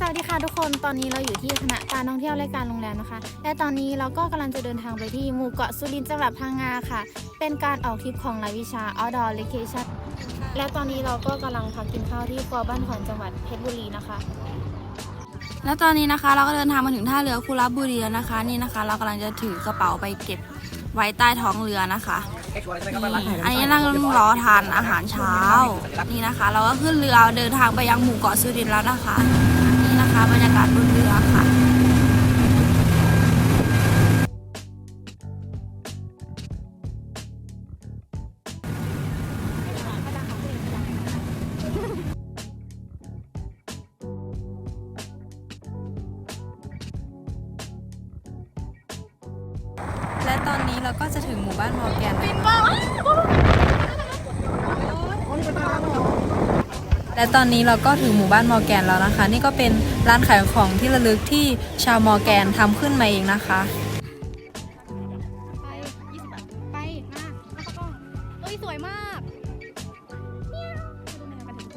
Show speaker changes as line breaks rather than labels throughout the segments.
สวัสดีค่ะทุกคนตอนนี้เราอยู่ที่คณะการท่องเที่ยวและการโรงแรมนะคะ และตอนนี้เราก็กำลังจะเดินทางไปที่หมู่เกาะสุรินทร์จังหวัดพังงาค่ะ เป็นการออกทริปของรายวิชา outdoor education และตอนนี้เราก็กำลังพักกินข้าวที่ครัวบ้านขอนจังหวัดเพชรบุรีนะคะ
และตอนนี้นะคะเราก็เดินทางมาถึงท่าเรือคุระบุรีแล้วนะคะ นี่นะคะ เรากำลังจะถือกระเป๋าไปเก็บไว้ใต้ท้องเรือนะคะอันนี้นั่งรอทานอาหารเช้า นี่นะคะ เราก็ขึ้นเรือเดินทางไปยังหมู่เกาะสุรินทร์แล้วนะคะ นี่นะคะบรรยากาศบนเรือค่ะและตอนนี้เราก็จะถึงหมู่บ้านมอร์แกนแล้ว และตอนนี้เราก็ถึงหมู่บ้านมอร์แกนแล้วนะคะ นี่ก็เป็นร้านขายของที่ระลึกที่ชาวมอร์แกนทำขึ้นมาเองนะคะ
ไปยี่สิบบาทไปมาแล้วก็เอ้ยสวยมากเมียวดูแมวกันถึง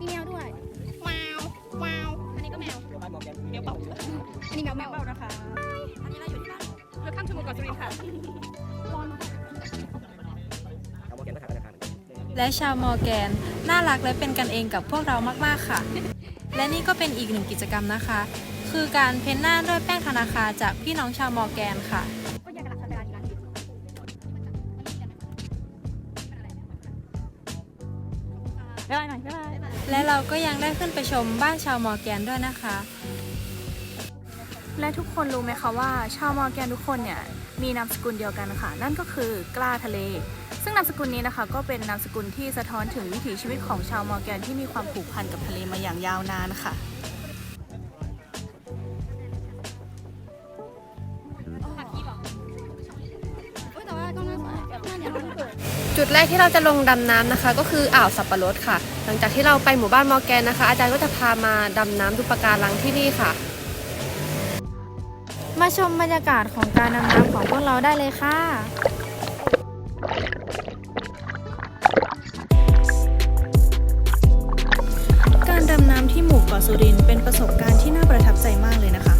มีแมวด้วยว้าวว้าวอันนี้ก็แมวแมวเป่าอันนี้แมวแมวเป่านะคะ
อันนี้เราอยู่ที่บ้าน
เลือกข้ามชมก่อนสุรินทร์ค่ะ
และชาวมอร์แกน น่ารักและเป็นกันเองกับพวกเรามากๆค่ะ และนี่ก็เป็นอีกหนึ่งกิจกรรมนะคะ คือการเพ้นหน้าด้วยแป้งธนาคารจากพี่น้องชาวมอร์แกนค่ะ
ก็อยากกระดักกระดานอีกแล้วบ๊ายบายหน่อยบ๊ายบาย
และเราก็ยังได้ขึ้นไปชมบ้านชาวมอร์แกนด้วยนะคะ
และทุกคนรู้ไหมคะว่า ชาวมอร์แกนทุกคนเนี่ย มีนามสกุลเดียวกันค่ะ นั่นก็คือกล้าทะเล ซึ่งนามสกุลนี้นะคะ ก็เป็นนามสกุลที่สะท้อนถึงวิถีชีวิตของชาวมอร์แกนที่มีความผูกพันกับทะเลมาอย่างยาวนานค่ะ
จุดแรกที่เราจะลงดำน้ำนะคะ ก็คืออ่าวสับปะรดค่ะ หลังจากที่เราไปหมู่บ้านมอร์แกนนะคะ อาจารย์ก็จะพามาดำน้ำดูปะการังที่นี่ค่ะ
มาชมบรรยากาศของการดำน้ำของพวกเราได้เลยค่ะ
การดำน้ำที่หมู่เกาะสุรินทร์เป็นประสบการณ์ที่น่าประทับใจมากเลยนะคะ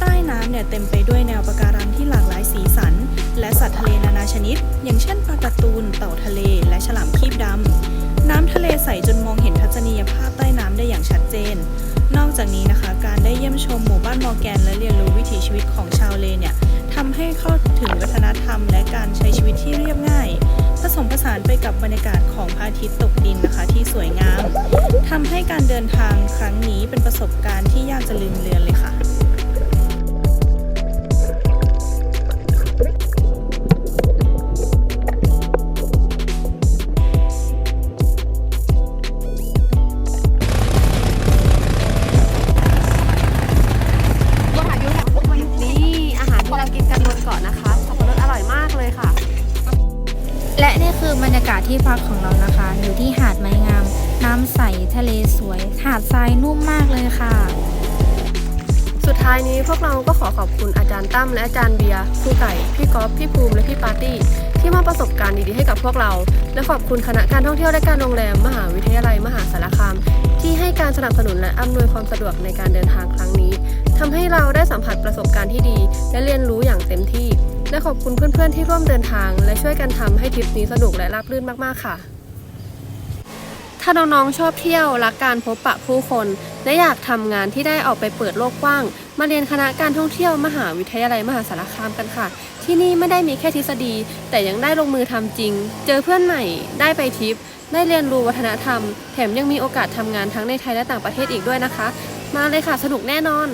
ใต้น้ำเนี่ยเต็มไปด้วยแนวปะการังที่หลากหลายสีสัน และสัตว์ทะเลนานาชนิด อย่างเช่นปลาการ์ตูน เต่าทะเล และฉลามครีบดำน้ำทะเลใสจนมองเห็นทัศนียภาพใต้น้ำได้อย่างชัดเจน นอกจากนี้นะคะ การ เยี่ยมชมหมู่บ้านมอร์แกน และเรียนรู้วิถีชีวิตของชาวเลเนี่ยทำให้เข้าถึงวัฒนธรรม และการใช้ชีวิตที่เรียบง่าย ผสมผสานไปกับบรรยากาศของพระอาทิตย์ตกดินนะคะที่สวยงามทำให้การเดินทางครั้งนี้เป็นประสบการณ์ที่ยากจะลืมเลือนเลยค่ะ
รยากาศที่พักของเรานะคะ อยู่ที่หาดไม้งาม น้ำใสทะเลสวย หาดทรายนุ่มมากเลยค่ะ
สุดท้ายนี้พวกเราก็ขอขอบคุณอาจารย์ตั้มและอาจารย์เบียร์ครูไก่ พี่ก๊อฟพี่ภูมิและพี่ปาร์ตี้ ที่มอบประสบการณ์ดีๆให้กับพวกเรา และขอบคุณคณะการท่องเที่ยวและการโรงแรม มหาวิทยาลัยมหาสารคาม ที่ให้การสนับสนุนและอำนวยความสะดวกในการเดินทางครั้งนี้ทำให้เราได้สัมผัสประสบการณ์ที่ดี และเรียนรู้อย่างเต็มที่ และขอบคุณเพื่อนๆที่ร่วมเดินทาง และช่วยกันทำให้ทริปนี้สนุกและราบรื่นมากๆค่ะ ถ้าน้องๆชอบเที่ยวรักการพบปะผู้คน และอยากทำงานที่ได้ออกไปเปิดโลกกว้าง มาเรียนคณะการท่องเที่ยวมหาวิทยาลัยมหาสารคามกันค่ะ ที่นี่ไม่ได้มีแค่ทฤษฎี แต่ยังได้ลงมือทำจริง เจอเพื่อนใหม่ได้ไปทริปได้เรียนรู้วัฒนธรรม แถมยังมีโอกาสทำงานทั้งในไทยและต่างประเทศอีกด้วยนะคะ มาเลยค่ะสนุกแน่นอน